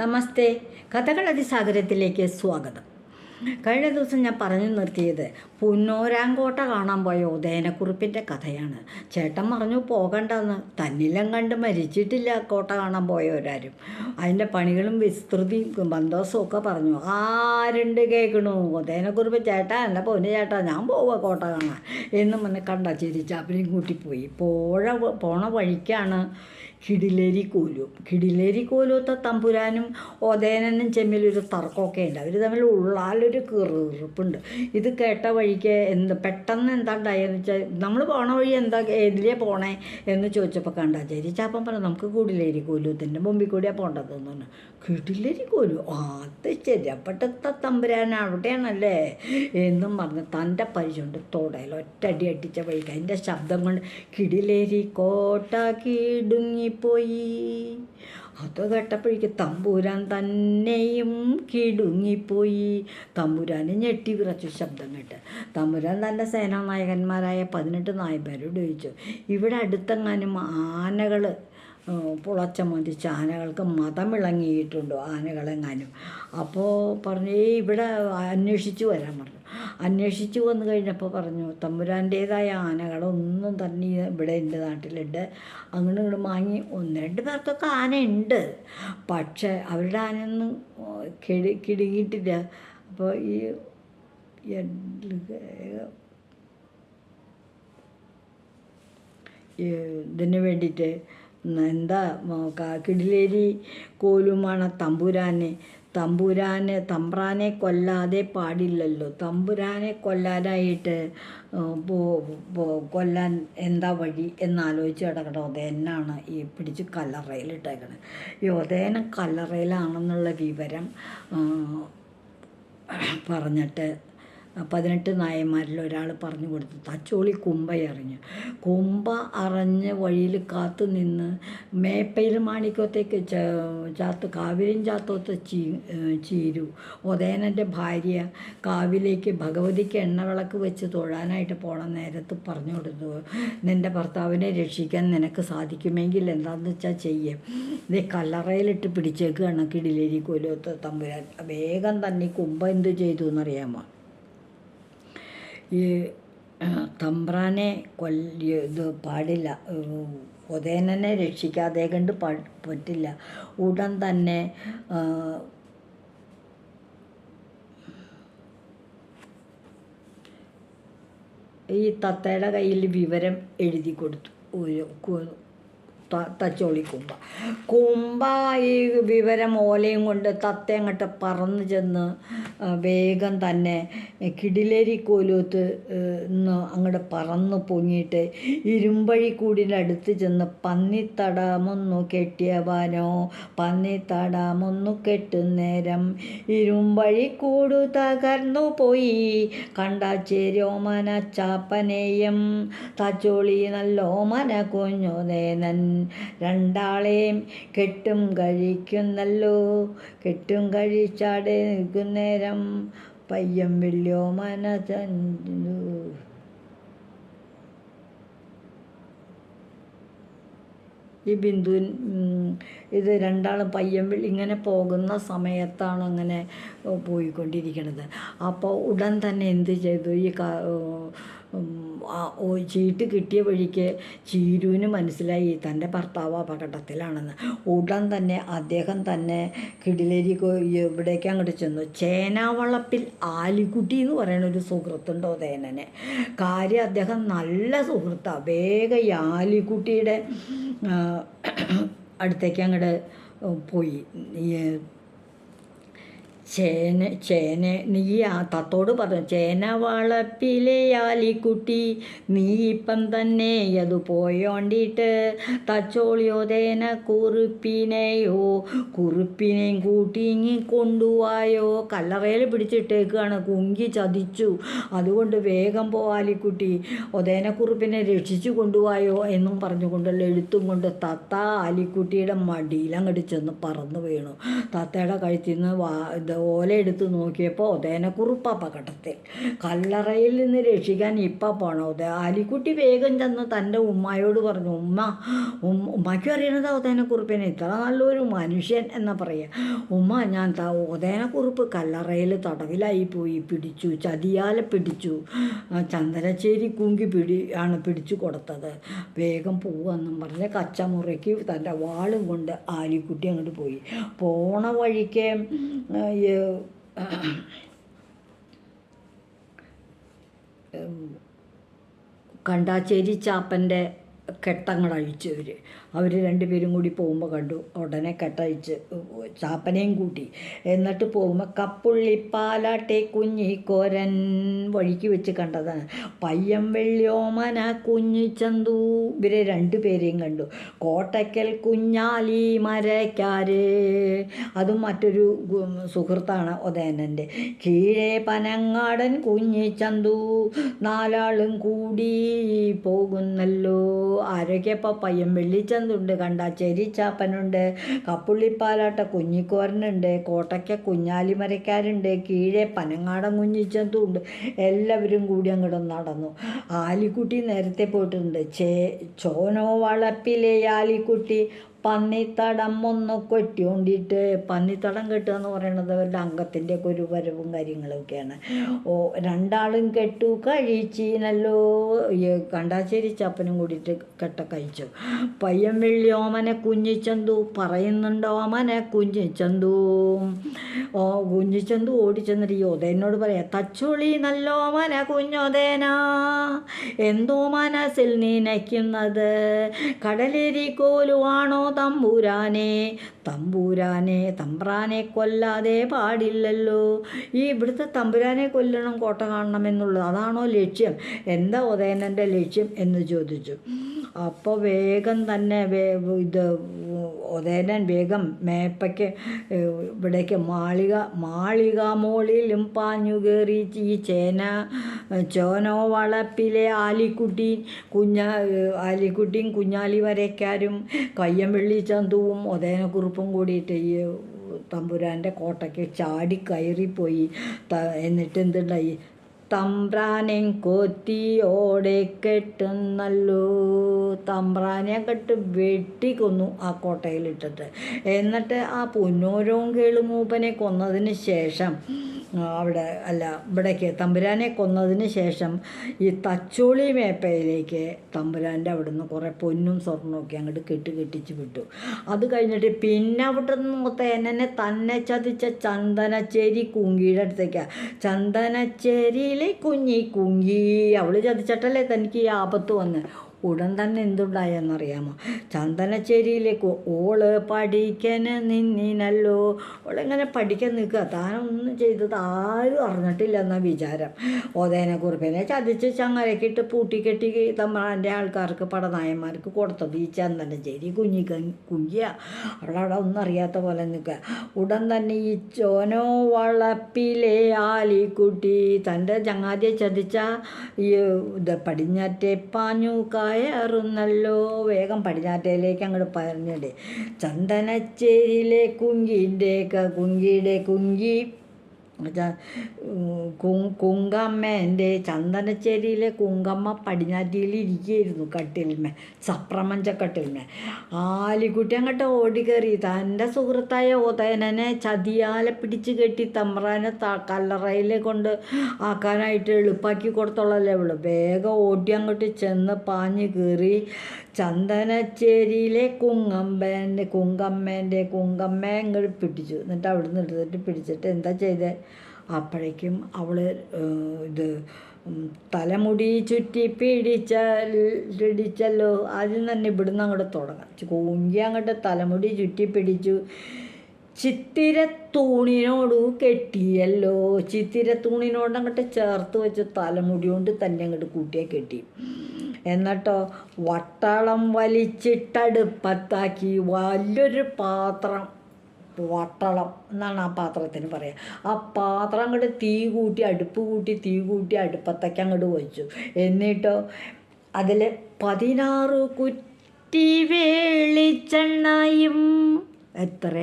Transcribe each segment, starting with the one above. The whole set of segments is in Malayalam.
നമസ്തേ. കഥകൾ അതിസാഗരത്തിലേക്ക് സ്വാഗതം. കഴിഞ്ഞ ദിവസം ഞാൻ പറഞ്ഞു നിർത്തിയത് പുന്നോരാങ്കോട്ട കാണാൻ പോയ ഉദയനക്കുറിപ്പിന്റെ കഥയാണ്. ചേട്ടൻ പറഞ്ഞു പോകണ്ടെന്ന്. തന്നിലം കണ്ട് മരിച്ചിട്ടില്ല കോട്ട കാണാൻ പോയവരാരും. അതിന്റെ പണികളും വിസ്തൃതിയും ബന്തോസവും ഒക്കെ പറഞ്ഞു. ആരുണ്ട് കേൾക്കണു ഉദയനക്കുറിപ്പ് ചേട്ടാ എന്റെ പൊന്നു ചേട്ടാ ഞാൻ പോവുക കോട്ട കാണാൻ. എന്നും മുന്നേ കണ്ട ചിരിച്ചാപ്പിനെയും കൂട്ടിപ്പോയി. പോഴ പോണ വഴിക്കാണ് കിടിലേരി കോലു. കിടിലേരി കോലൂത്ത തമ്പുരാനും ഓതേനനും ചെമ്മിലൊരു തർക്കമൊക്കെ ഉണ്ട്. അവർ തമ്മിൽ ഉള്ളാലൊരു കീറുപ്പുണ്ട് ഇത് കേട്ട വഴിക്ക് എന്ത് പെട്ടെന്ന് എന്താ ഉണ്ടായെന്ന് വെച്ചാൽ നമ്മൾ പോണ വഴി എന്താ ഏതിലേ പോണേ എന്ന് ചോദിച്ചപ്പോൾ കണ്ടാ ചേച്ചി ചാപ്പൻ പറഞ്ഞു നമുക്ക് കൂടിലേരി കോലൂത്തിന്റെ മുമ്പിൽ കൂടിയാണ് പോകേണ്ടതെന്ന് പറഞ്ഞു. കിടിലേരി കോലു? അത് ശരി. അപ്പട്ടത്തെ തമ്പുരാൻ എന്നും പറഞ്ഞ് തന്റെ പരിചയമുണ്ട് തുടയിൽ ഒറ്റടി അടിച്ച വഴിക്ക് അതിന്റെ ശബ്ദം കൊണ്ട് കിടിലേരി കോട്ട കിടുങ്ങിപ്പോയി അത് കേട്ടപ്പോഴേക്ക് തമ്പുരാൻ തന്നെയും കിടുങ്ങിപ്പോയി. തമ്പുരാന് ഞെട്ടി വിറച്ചു ശബ്ദം കേട്ട്. തമ്പുരാൻ തന്റെ സേനാനായകന്മാരായ പതിനെട്ട് നായന്മാരോട് ചോദിച്ചു ഇവിടെ അടുത്തെങ്ങാനും ആനകൾ പുളച്ച മതിച്ച ആനകൾക്ക് മതം ഇളങ്ങിയിട്ടുണ്ടോ ആനകളെങ്ങാനും? അപ്പോൾ പറഞ്ഞു ഇവിടെ അന്വേഷിച്ച് വരാൻ പറഞ്ഞു. അന്വേഷിച്ച് വന്നു കഴിഞ്ഞപ്പോൾ പറഞ്ഞു തമ്പുരാന്റേതായ ആനകളൊന്നും തന്നെ ഇവിടെ എന്റെ നാട്ടിലുണ്ട്. അങ്ങനെ ഇങ്ങോട്ട് വാങ്ങി ഒന്ന് രണ്ട് പേർക്കൊക്കെ ആനയുണ്ട്. പക്ഷേ അവരുടെ ആനയൊന്നും കിടി കിടുങ്ങിയിട്ടില്ല. അപ്പോൾ ഈ ഇതിന് വേണ്ടിയിട്ട് എന്താ കിടിലേരി കോലുമാണ് തമ്പുരാനെ തമ്പുരാനെ തമ്പ്രാനെ കൊല്ലാതെ പാടില്ലല്ലോ. തമ്പുരാനെ കൊല്ലാനായിട്ട് കൊല്ലാൻ എന്താ വഴി എന്നാലോചിച്ച് കിടക്കട്ടെ ഉദയനാണ് ഈ പിടിച്ച് കല്ലറയിലിട്ടേക്കണത് ഈ ഉദയനം കല്ലറയിലാണെന്നുള്ള വിവരം പറഞ്ഞിട്ട് പതിനെട്ട് നായന്മാരിൽ ഒരാൾ പറഞ്ഞു കൊടുത്തു. തച്ചോളി കുമ്പ എറിഞ്ഞു. കുമ്പ അറിഞ്ഞ് വഴിയിൽ കാത്തു നിന്ന് മേപ്പയിൽ മാണിക്കത്തേക്ക് ചാത്ത് കാവിലും ചാത്തോത്ത് ചീ ചീരു. ഉദയനന്റെ ഭാര്യ കാവിലേക്ക് ഭഗവതിക്ക് എണ്ണവിളക്ക് വെച്ച് തൊഴാനായിട്ട് പോണ നേരത്ത് പറഞ്ഞു കൊടുത്തു. നിന്റെ ഭർത്താവിനെ രക്ഷിക്കാൻ നിനക്ക് സാധിക്കുമെങ്കിൽ എന്താണെന്ന് വെച്ചാൽ ചെയ്യേ. ഇത് കല്ലറയിലിട്ട് പിടിച്ചേക്കുകയാണ് കിടിലേരി കോലത്ത് തമ്പുരാൻ. വേഗം തന്നെ കുമ്പ എന്ത് ചെയ്തു എന്നറിയാമോ ഈ തമ്പ്രാനെ കൊല്ലി ഇത് പാടില്ല. ഉദയനനെ രക്ഷിക്കാതെ കണ്ട് പറ്റില്ല. ഉടൻ തന്നെ ഈ തത്തയുടെ കയ്യിൽ വിവരം എഴുതി കൊടുത്തു. തച്ചോളി കുമ്പ. കുമ്പ ഈ വിവരം ഓലയും കൊണ്ട് തത്ത അങ്ങോട്ട് പറന്ന് ചെന്ന് വേഗം തന്നെ കിടിലേരി കോലൂത്ത് നിന്ന് അങ്ങോട്ട് പറന്ന് പൊങ്ങിയിട്ട് ഇരുമ്പഴി കൂടിന്റെ അടുത്ത് ചെന്ന് പന്നിത്തടാമൊന്നു കെട്ടിയവാനോ പന്നിത്തടാമൊന്നു കെട്ടുന്നേരം ഇരുമ്പഴി കൂടു തകർന്നു പോയി. കണ്ടാച്ചേരോമന ചാപ്പനെയും തച്ചോളി നല്ലോമന കുഞ്ഞുനേനൻ രണ്ടാളെയും കെട്ടും കഴിക്കുന്നല്ലോ. കെട്ടും കഴിച്ചാടെ നേരം പയ്യം വെള്ളിയോ മനസ്സു ഈ ബിന്ദു ഇത് രണ്ടാളും പയ്യൻവിളി ഇങ്ങനെ പോകുന്ന സമയത്താണ് അങ്ങനെ പോയിക്കൊണ്ടിരിക്കുന്നത് അപ്പോൾ ഉടൻ തന്നെ എന്ത് ചെയ്തു? ഈ ചീട്ട് കിട്ടിയ വഴിക്ക് ചീരുവിന് മനസ്സിലായി തന്റെ ഭർത്താവ് അപകടത്തിലാണെന്ന്. ഉടൻ തന്നെ അദ്ദേഹം തന്നെ കിടിലേരി ഇവിടേക്ക് അങ്ങോട്ട് ചെന്നു. ചേനാവളപ്പിൽ ആലിക്കുട്ടി എന്ന് പറയുന്ന ഒരു സുഹൃത്തുണ്ടോ ഉദയനനെ കാര്യം അദ്ദേഹം നല്ല സുഹൃത്താണ് വേഗം ഈ ആലിക്കുട്ടിയുടെ അടുത്തേക്ക് അങ്ങോട്ട് പോയി. ചേന ചേന നീ ആ തത്തോട് പറഞ്ഞു ചേന വളപ്പിലെ ആലിക്കുട്ടി നീ ഇപ്പം തന്നെ അത് പോയോണ്ടിട്ട് തച്ചോളിയോതേന കുറുപ്പിനെയോ കുറുപ്പിനെയും കൂട്ടിങ്ങി കൊണ്ടുപോയോ. കല്ലറയിൽ പിടിച്ചിട്ടേക്കാണ് കുങ്കി ചതിച്ചു. അതുകൊണ്ട് വേഗം പോവാലിക്കുട്ടി ആലിക്കുട്ടി ഒതേനക്കുറുപ്പിനെ രക്ഷിച്ചു കൊണ്ടുപോയോ എന്നും പറഞ്ഞുകൊണ്ടുള്ള എഴുത്തും കൊണ്ട് തത്ത ആലിക്കുട്ടിയുടെ മടിയിൽ ചെന്ന് പറന്നു വീണു. തത്തയുടെ കഴുത്തിൽ നിന്ന് വാ ഇത് ഓല എടുത്ത് നോക്കിയപ്പോൾ ഉദയനക്കുറുപ്പ് അപകടത്തിൽ കല്ലറയിൽ നിന്ന് രക്ഷിക്കാൻ ഇപ്പം പോണം ഉദയ. അലിക്കുട്ടി വേഗം ചെന്ന് തന്റെ ഉമ്മായോട് പറഞ്ഞു ഉമ്മ ഉമ്മ ഉമ്മയ്ക്കും അറിയണത് ഉദയനക്കുറുപ്പിനെ ഇത്ര നല്ലൊരു മനുഷ്യൻ എന്ന് പറയുക ഉമ്മ ഞാൻ ഉദയനക്കുറുപ്പ് കല്ലറയിൽ തടവിലായി പോയി. പിടിച്ചു ചതിയാലെ പിടിച്ചു. ചന്ദനശ്ശേരി കുങ്കി പിടി ആണ് പിടിച്ചു കൊടുത്തത്. വേഗം പോവെന്നും പറഞ്ഞ് കച്ചമുറയ്ക്ക് തന്റെ വാളും കൊണ്ട് ആലിക്കുട്ടി അങ്ങോട്ട് പോയി. പോണ വഴിക്ക് ആ, ഈ, കണ്ടാച്ചേരി ചാപ്പന്റെ കെട്ടങ്ങൾ അഴിച്ചു അവർ രണ്ടുപേരും കൂടി പോകുമ്പോൾ കണ്ടു. ഉടനെ കെട്ടഴിച്ച് ചാപ്പനെയും കൂട്ടി. എന്നിട്ട് പോകുമ്പോൾ കപ്പുള്ളിപ്പാലാട്ടെ കുഞ്ഞിക്കോരൻ വഴിക്ക് വെച്ച് കണ്ടതാണ്. പയ്യം വെള്ളിയോമന കുഞ്ഞിച്ചന്തു ഇവരെ രണ്ടുപേരെയും കണ്ടു. കോട്ടയ്ക്കൽ കുഞ്ഞാലി മരക്കാര് അതും മറ്റൊരു സുഹൃത്താണ് ഉദയനന്റെ കീഴേ പനങ്ങാടൻ കുഞ്ഞി ചന്തു. നാലാളും കൂടി പോകുന്നല്ലോ. ആരൊക്കെയപ്പോൾ പയ്യം വെള്ളിച്ചന്തുണ്ട് കണ്ട ചെരിച്ചാപ്പനുണ്ട്. കപ്പുള്ളിപ്പാലാട്ട കുഞ്ഞിക്കോരനുണ്ട് കോട്ടയ്ക്ക കുഞ്ഞാലിമരക്കാരുണ്ട്. കീഴെ പനങ്ങാടൻ കുഞ്ഞിച്ചന്തും ഉണ്ട് എല്ലാവരും കൂടി അങ്ങോട്ട് നടന്നു. ആലിക്കുട്ടി നേരത്തെ പോയിട്ടുണ്ട്. ചേ ചോനോ വളപ്പിലെ ആലിക്കുട്ടി. പന്നിത്തടം ഒന്ന് കൊട്ടിയോണ്ടിട്ട് പന്നിത്തടം കെട്ടുക എന്ന് അവരുടെ അംഗത്തിന്റെ ഒക്കെ ഒരു വരവും കാര്യങ്ങളൊക്കെയാണ്. ഓ രണ്ടാളും കെട്ടു കഴിച്ചീനല്ലോ. കണ്ടാശ്ശേരി ചപ്പനും കൂടിയിട്ട് കെട്ട കഴിച്ചു. പയ്യൻ വെള്ളി ഓമനെ കുഞ്ഞിച്ചന്തു പറയുന്നുണ്ടോ? ഓമനെ കുഞ്ഞിച്ചന്തു ഓ കുഞ്ഞിച്ചന്തു ഓടിച്ചെന്നിട്ട് ഈ ഉദയനോട് പറയാം തച്ചുളി നല്ലോമന കുഞ്ഞോദേന എന്തോ മനസ്സിൽ നനയ്ക്കുന്നത്? കടലേരി കോലുവാണോ തമ്പൂരാനെ തമ്പൂരാനെ തമ്പ്രാനെ കൊല്ലാതെ പാടില്ലല്ലോ. ഈ ഇവിടുത്തെ തമ്പുരാനെ കൊല്ലണം കോട്ട കാണണം എന്നുള്ളത് അതാണോ ലക്ഷ്യം? എന്താ ഉദയനന്റെ ലക്ഷ്യം എന്ന് ചോദിച്ചു. അപ്പോൾ വേഗം തന്നെ വേ ഇത് ഉദയനൻ വേഗം മേപ്പയ്ക്ക് ഇവിടേക്ക് മാളിക മാളിക മോളിലും പാഞ്ഞു കയറി ഈ ചേന ചോനോ വളപ്പിലെ ആലിക്കുട്ടി കുഞ്ഞാ ആലിക്കുട്ടിയും കുഞ്ഞാലി വരയ്ക്കാരും കയ്യംവെള്ളി ചന്തുവും ഉദയനക്കുറുപ്പും കൂടിയിട്ട് ഈ തമ്പുരാന്റെ കോട്ടയ്ക്ക് ചാടി കയറിപ്പോയി എന്നിട്ട് എന്തുണ്ടായി? തമ്പ്രാനെ കൊത്തിയോടെ കെട്ടുന്നല്ലോ തമ്പ്രാനെ കെട്ട് വെട്ടിക്കൊന്നു ആ കോട്ടയിലിട്ടിട്ട്. എന്നിട്ട് ആ പുന്നൂരവും കേളുമൂപ്പനെ കൊന്നതിന് ശേഷം അവിടെ അല്ല ഇവിടേക്ക് തമ്പുരാനെ കൊന്നതിന് ശേഷം ഈ തച്ചോളി മേപ്പയിലേക്ക് തമ്പുരാന്റെ അവിടുന്ന് കുറേ പൊന്നും സ്വർണമൊക്കെ അങ്ങോട്ട് കെട്ടി കെട്ടിച്ച് വിട്ടു. അത് കഴിഞ്ഞിട്ട് പിന്നെ അവിടെ നിന്ന് തേനനെ തന്നെ ചതിച്ച ചന്ദനച്ചേരി കുങ്കിയുടെ അടുത്തേക്കാണ് ചന്ദനച്ചേരിയിലെ കുഞ്ഞി കുങ്കി. അവൾ ചതിച്ചിട്ടല്ലേ തനിക്ക് ഈ ആപത്ത് വന്ന്. ഉടൻ തന്നെ എന്തുണ്ടായെന്നറിയാമോ? ചന്ദനച്ചേരിയിലേക്ക് ഓൾ പഠിക്കന് നിന്നിനല്ലോ. ഓളിങ്ങനെ പഠിക്കാൻ നിൽക്കുക. താനൊന്നും ചെയ്തത് ആരും അറിഞ്ഞിട്ടില്ല എന്ന വിചാരം ഓതേനെക്കുറിപ്പിനെ ചതിച്ച് ചങ്ങലക്കിട്ട് പൂട്ടിക്കെട്ടി തമ്മാന്റെ ആൾക്കാർക്ക് പടനായന്മാർക്ക് കൊടുത്തത് ഈ ചന്ദനച്ചേരി കുഞ്ഞി കുഞ്ഞിയ. അവളവിടെ ഒന്നും അറിയാത്ത പോലെ നിൽക്കുക. ഉടൻ തന്നെ ഈ ചോനോ വളപ്പിലെ ആലിക്കുട്ടി തന്റെ ചങ്ങാതിയെ ചതിച്ച ഈ ഇത് പടിഞ്ഞാറ്റെ പാഞ്ഞു കയറുന്നല്ലോ. വേഗം പടിഞ്ഞാറ്റയിലേക്ക് അങ്ങോട്ട് പറഞ്ഞിടേ ചന്ദനച്ചേരിയിലെ കുങ്കിന്റെ കുങ്കിയുടെ കുങ്കി. എന്നുവെച്ചാൽ കുങ്കമ്മേന്റെ ചന്ദനച്ചേരിയിലെ കുങ്കമ്മ പടിഞ്ഞാറ്റിയിൽ ഇരിക്കുകയായിരുന്നു സപ്രമഞ്ച കട്ടിൽമേ ആലിക്കുട്ടി അങ്ങോട്ട് ഓടിക്കയറി തന്റെ സുഹൃത്തായ ഉദയനനെ ചതിയാലെ പിടിച്ച് കെട്ടി തമ്പ്രാനെ കല്ലറയിൽ കൊണ്ട് ആക്കാനായിട്ട് എളുപ്പാക്കി കൊടുത്തോളല്ലേ അവൾ. വേഗം ഓടി അങ്ങോട്ട് ചെന്ന് പാഞ്ഞ് കയറി ചന്ദനച്ചേരിയിലെ കുങ്ങമ്പേന്റെ കുങ്കമ്മേന്റെ കുങ്കമ്മ ഇങ്ങോട്ട് പിടിച്ചു. എന്നിട്ട് അവിടെ നിന്ന് എടുത്തിട്ട് പിടിച്ചിട്ട് എന്താ ചെയ്തേ? അപ്പോഴേക്കും അവൾ ഇത് തലമുടി ചുറ്റി പിടിച്ച പിടിച്ചല്ലോ. ആദ്യം തന്നെ ഇവിടുന്ന് അങ്ങോട്ട് തുടങ്ങാം. കൂങ്കി അങ്ങോട്ട് തലമുടി ചുറ്റി പിടിച്ചു. ചിത്തിരത്തൂണിനോട് കെട്ടിയല്ലോ. ചിത്തിരത്തൂണിനോട് അങ്ങോട്ട് ചേർത്ത് വെച്ച് തലമുടി കൊണ്ട് തന്നെ അങ്ങോട്ട് കൂട്ടിയെ കെട്ടി. എന്നിട്ടോ വട്ടളം വലിച്ചിട്ടടുപ്പത്താക്കി വലിയൊരു പാത്രം. വട്ടളം എന്നാണ് ആ പാത്രത്തിന് പറയുക ആ പാത്രം അങ്ങോട്ട് തീ കൂട്ടി അടുപ്പ് കൂട്ടി തീ കൂട്ടി അടുപ്പത്തേക്ക് അങ്ങോട്ട് വെച്ചു. എന്നിട്ടോ അതിൽ പതിനാറ് കുറ്റി വെളിച്ചെണ്ണയും. എത്ര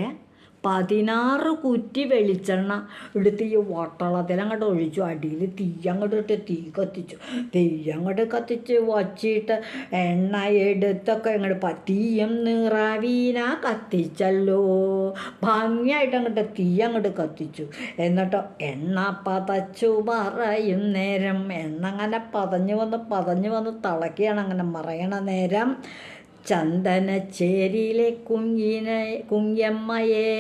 പതിനാറ് കുറ്റി വെളിച്ചെണ്ണ എടുത്ത് ഈ വട്ടളത്തിൽ അങ്ങോട്ട് ഒഴിച്ചു. അടിയിൽ തീ ഇട്ട് തീ കത്തിച്ചു. തീ അങ്ങോട്ട് കത്തിച്ച് വച്ചിട്ട് എണ്ണ എടുത്തൊക്കെ അങ്ങോട്ട് പ- തീയും നിറവീന കത്തിച്ചല്ലോ. ഭംഗിയായിട്ട് അങ്ങോട്ട് തീ അങ്ങോട്ട് കത്തിച്ചു. എന്നിട്ടോ എണ്ണ പതച്ചു പറയും നേരം. എണ്ണ അങ്ങനെ പതഞ്ഞു വന്ന് പതഞ്ഞു വന്ന് തിളക്കുകയാണ് അങ്ങനെ മറയണ നേരം. ചന്ദനച്ചേരിയിലെ കുഞ്ഞിനെ കുഞ്ഞമ്മയെ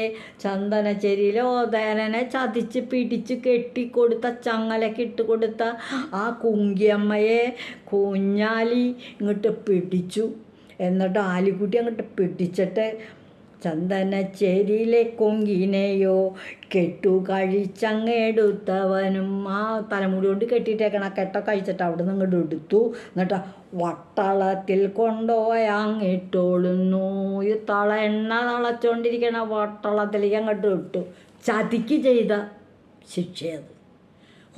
ചന്ദനച്ചേരിയിലെ ഓതേനനെ ചതിച്ച് പിടിച്ച് കെട്ടിക്കൊടുത്ത ചങ്ങലക്കിട്ട് കൊടുത്ത ആ കുങ്കിയമ്മയെ കുഞ്ഞാലി ഇങ്ങോട്ട് പിടിച്ചു. എന്നിട്ട് ആലിക്കുട്ടി അങ്ങോട്ട് പിടിച്ചിട്ട് ചന്ദനച്ചേരിയിലെ കൊങ്കിനെയോ കെട്ടു കഴിച്ചങ്ങെടുത്തവനും ആ തലമുടി കൊണ്ട് കെട്ടിയിട്ടേക്കണ കെട്ടൊക്കെ കഴിച്ചിട്ട് അവിടെ നിന്ന് ഇങ്ങോട്ട് എടുത്തു. എന്നിട്ട് വട്ടളത്തിൽ കൊണ്ടുപോയങ്ങിട്ടോളുന്നു ഈ തള എണ്ണ തളച്ചോണ്ടിരിക്കണ വട്ടളത്തിലേക്ക് അങ്ങോട്ട് ഇട്ടു. ചതിക്ക് ചെയ്ത ശിക്ഷയത്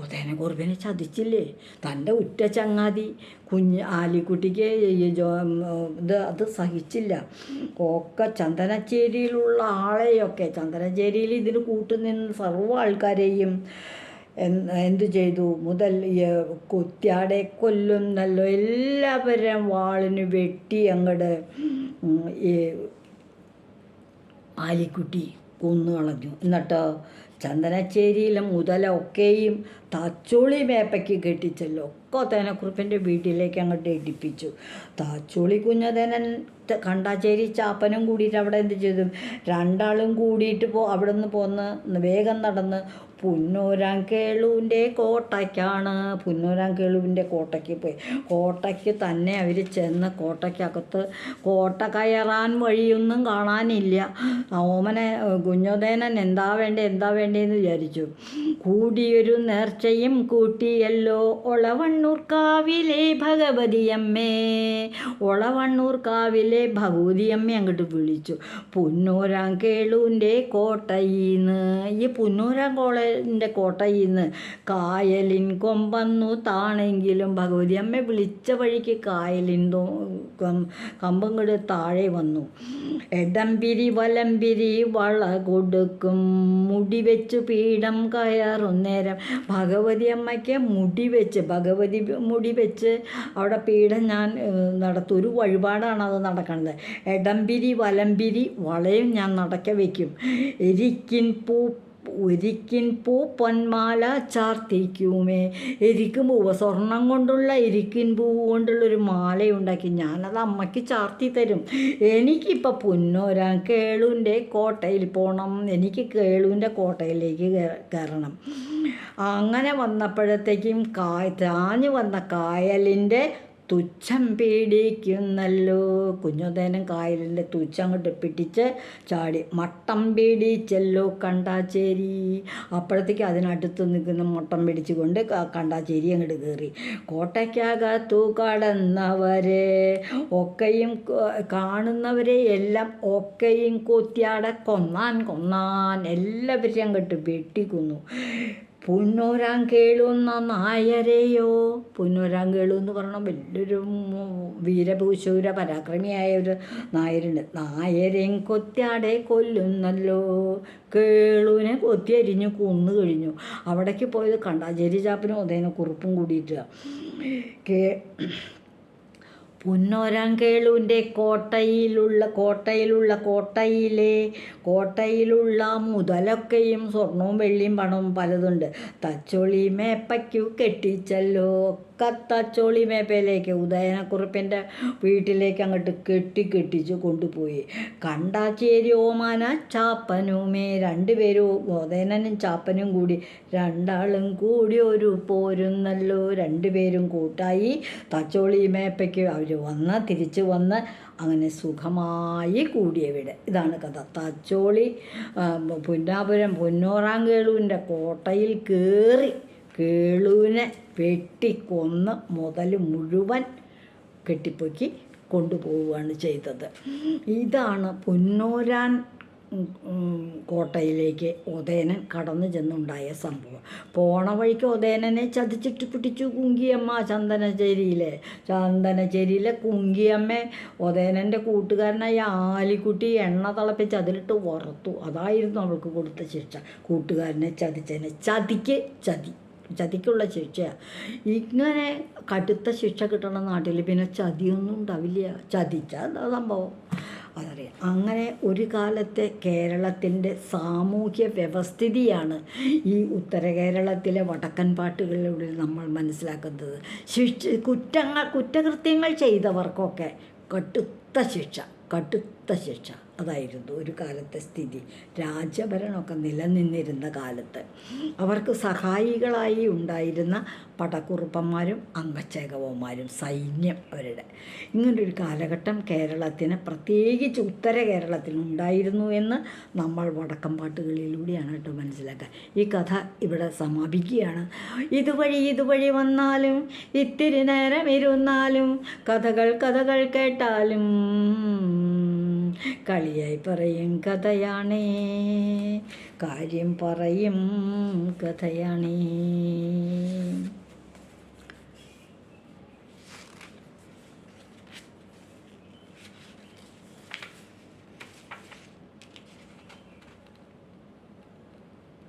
ഉദയനെ കുറുബിനെ ചതിച്ചില്ലേ? തന്റെ ഉറ്റ ചങ്ങാതി കുഞ്ഞ് ആലിക്കുട്ടിക്ക് ഇത് അത് സഹിച്ചില്ല. ഒക്കെ ചന്ദനച്ചേരിയിലുള്ള ആളെയൊക്കെ ചന്ദനച്ചേരിയിൽ ഇതിന് കൂട്ടുനിന്ന് സർവ ആൾക്കാരെയും എന്ത് ചെയ്തു? മുതൽ കുത്തിയാടെ കൊല്ലും കൊല്ലുന്നല്ലോ എല്ലാവരും വാളിന് വെട്ടി അങ്ങട് ഈ ആലിക്കുട്ടി കൊന്നു കളഞ്ഞു. എന്നിട്ട് ചന്ദനച്ചേരിയിലെ മുതലൊക്കെയും തച്ചോളി മേപ്പയ്ക്ക് കെട്ടിച്ചല്ലോ. ഒക്കെ തേനക്കുറിപ്പിന്റെ വീട്ടിലേക്ക് അങ്ങോട്ട് എടുപ്പിച്ചു താച്ചോളി കുഞ്ഞതേനൻ കണ്ടാച്ചേരി ചാപ്പനും കൂടിയിട്ട് അവിടെ എന്ത് ചെയ്തു? രണ്ടാളും കൂടിയിട്ട് പോ അവിടെ നിന്ന് പോന്ന് വേഗം നടന്ന് പുന്നൂരാൻ കേളുവിന്റെ കോട്ടയ്ക്കാണ്. പുന്നൂരാൻ കേളുവിന്റെ കോട്ടയ്ക്ക് പോയി. കോട്ടയ്ക്ക് തന്നെ അവർ ചെന്ന് കോട്ടയ്ക്കകത്ത് കോട്ട കയറാൻ വഴിയൊന്നും കാണാനില്ല. ഓമനെ കുഞ്ഞോദേനൻ എന്താ വേണ്ടേ എന്താ വേണ്ടേന്ന് വിചാരിച്ചു. കൂടിയൊരു നേർച്ചയും കൂട്ടിയല്ലോ ഒളവണ്ണൂർക്കാവിലെ ഭഗവതിയമ്മേ. ഒളവണ്ണൂർക്കാവിലെ ഭഗവതിയമ്മ അങ്ങോട്ട് വിളിച്ചു. പുന്നൂരാം കേളുവിന്റെ കോട്ടയിന്ന് ഈ പുന്നൂരാം കോളേജിന്റെ കോട്ടയിന്ന് കായലിൻ കൊമ്പന്നു താണെങ്കിലും ഭഗവതിയമ്മ വിളിച്ച വഴിക്ക് കായലിൻ കമ്പം കൊണ്ട് താഴെ വന്നു. എടംപിരി വലംപിരി വള കൊടുക്കും മുടി വെച്ചു പീഠം കയറുന്നേരം ഭഗവതി അമ്മയ്ക്ക് മുടി വെച്ച് ഭഗവതി മുടി വെച്ച് അവിടെ പീഠം ഞാൻ നടത്തും. ഒരു വഴിപാടാണ് അത് നടക്കുന്നത് എടംപിരി വലംപിരി വളയും ഞാൻ നടക്ക വയ്ക്കും എരിക്കിൻ പൂ ഒരിക്കിൻ പൂ പൊന്മാല ചാർത്തിക്കുമേ എരിക്കും പൂവ് സ്വർണം കൊണ്ടുള്ള എരിക്കിൻ പൂവ് കൊണ്ടുള്ളൊരു മാലയുണ്ടാക്കി ഞാനത് അമ്മയ്ക്ക് ചാർത്തി തരും. എനിക്കിപ്പോൾ പുന്നോരാൻ കേളുവിന്റെ കോട്ടയിൽ പോകണം എനിക്ക് കേളുവിന്റെ കോട്ടയിലേക്ക് കയറണം. അങ്ങനെ വന്നപ്പോഴത്തേക്കും കായ് താഞ്ഞു വന്ന കായലിന്റെ തുച്ഛം പീഡിക്കുന്നല്ലോ. കുഞ്ഞുതേനും കായലിന്റെ തുച്ഛം അങ്ങോട്ട് പിടിച്ച് ചാടി. മട്ടം പീഡിച്ചല്ലോ കണ്ടാച്ചേരി. അപ്പോഴത്തേക്ക് അതിനടുത്ത് നിൽക്കുന്ന മട്ടം പിടിച്ചുകൊണ്ട് കണ്ടാച്ചേരി അങ്ങോട്ട് കയറി. കോട്ടയ്ക്കകത്തു കടന്നവരെ ഒക്കെയും കാണുന്നവരെ എല്ലാം ഒക്കെയും കൊത്തിയാടെ കൊന്നാൻ കൊന്നാൻ എല്ലാവരെയും അങ്ങോട്ട് വെട്ടിക്കൊന്നു. പുന്നൂരാൻ കേളുന്ന നായരെയോ? പുന്നൂരാൻ കേളു എന്ന് പറഞ്ഞാൽ വലിയൊരു വീരഭൂശൂര പരാക്രമിയായ ഒരു നായരുണ്ട്. നായരെയും കൊത്തിയാടെ കൊല്ലുന്നല്ലോ. കേളുവിനെ കൊത്തി അരിഞ്ഞു കൊന്നു കഴിഞ്ഞു. അവിടേക്ക് പോയത് കണ്ടാചേരി ചാപ്പനും അതേനെ കുറുപ്പും കൂടിയിട്ട്. കേ പുന്നോരാങ്കേളുവിന്റെ കോട്ടയിലുള്ള കോട്ടയിലുള്ള കോട്ടയിലെ കോട്ടയിലുള്ള മുതലൊക്കെയും സ്വർണവും വെള്ളിയും പണവും പലതുണ്ട്. തച്ചോളി മേപ്പയ്ക്കു കെട്ടിച്ചല്ലോ. ഒക്കെ തച്ചോളി മേപ്പയിലേക്ക് ഉദയനക്കുറിപ്പിന്റെ വീട്ടിലേക്ക് അങ്ങോട്ട് കെട്ടി കെട്ടിച്ച് കൊണ്ടുപോയി. കണ്ടാച്ചേരി ഓമാന ചാപ്പനുമേ. രണ്ടുപേരും ഉദയനനും ചാപ്പനും കൂടി രണ്ടാളും കൂടി ഒരു പോരുന്നല്ലോ. രണ്ടുപേരും കൂട്ടായി തച്ചോളി മേപ്പയ്ക്ക് അവർ വന്ന് തിരിച്ച് വന്ന് അങ്ങനെ സുഖമായി കൂടിയ വീട്. ഇതാണ് കഥ. തച്ചോളി പുന്നാപുരം പുന്നോറാങ്കേളുവിന്റെ കോട്ടയിൽ കയറി കേളുവിനെ വെട്ടിക്കൊന്ന് മുതൽ മുഴുവൻ കെട്ടിപ്പൊക്കി കൊണ്ടുപോവുകയാണ് ചെയ്തത്. ഇതാണ് പുന്നോരാൻ കോട്ടയിലേക്ക് ഉദയനൻ കടന്നു ചെന്നുണ്ടായ സംഭവം. പോണ വഴിക്ക് ഉദയനനെ ചതിച്ചിട്ട് പിടിച്ചു കുങ്കിയമ്മ ചന്ദനചേരിയിലെ ചന്ദനചേരിയിലെ കുങ്കിയമ്മ. ഉദയനന്റെ കൂട്ടുകാരനായ ആലിക്കുട്ടി എണ്ണ തിളപ്പിച്ച് അതിലിട്ട് വറുത്തു. അതായിരുന്നു അവൾക്ക് കൊടുത്ത ശിക്ഷ. കൂട്ടുകാരനെ ചതിച്ചതിനെ ചതിക്ക് ചതി. ചതിക്കുള്ള ശിക്ഷയാണ് ഇങ്ങനെ കടുത്ത ശിക്ഷ കിട്ടണ നാട്ടിൽ പിന്നെ ചതിയൊന്നും ഉണ്ടാവില്ല. ചതിച്ച സംഭവം? അതറിയാം. അങ്ങനെ ഒരു കാലത്തെ കേരളത്തിന്റെ സാമൂഹ്യ വ്യവസ്ഥിതിയാണ് ഈ ഉത്തര കേരളത്തിലെ വടക്കൻ പാട്ടുകളിലൂടെ നമ്മൾ മനസ്സിലാക്കുന്നത്. ശിക്ഷ കുറ്റങ്ങൾ കുറ്റകൃത്യങ്ങൾ ചെയ്തവർക്കൊക്കെ കടുത്ത ശിക്ഷ കടുത്ത ശിക്ഷ. അതായിരുന്നു ഒരു കാലത്തെ സ്ഥിതി. രാജഭരണമൊക്കെ നിലനിന്നിരുന്ന കാലത്ത് അവർക്ക് സഹായികളായി ഉണ്ടായിരുന്ന പടക്കുറുപ്പന്മാരും അംഗച്ചേകവന്മാരും സൈന്യം അവരുടെ. ഇങ്ങനൊരു കാലഘട്ടം കേരളത്തിന് പ്രത്യേകിച്ച് ഉത്തര കേരളത്തിൽ ഉണ്ടായിരുന്നു എന്ന് നമ്മൾ വടക്കം പാട്ടുകളിലൂടെയാണ് കേട്ടോ മനസ്സിലാക്കുക. ഈ കഥ ഇവിടെ സമാപിക്കുകയാണ്. ഇതുവഴി ഇതുവഴി വന്നാലും ഇത്തിരി നേരം ഇരുന്നാലും കഥകൾ കഥകൾ കേട്ടാലും കളിയായി പറയും കഥയാണേ. കാര്യം പറയും കഥയാണേ.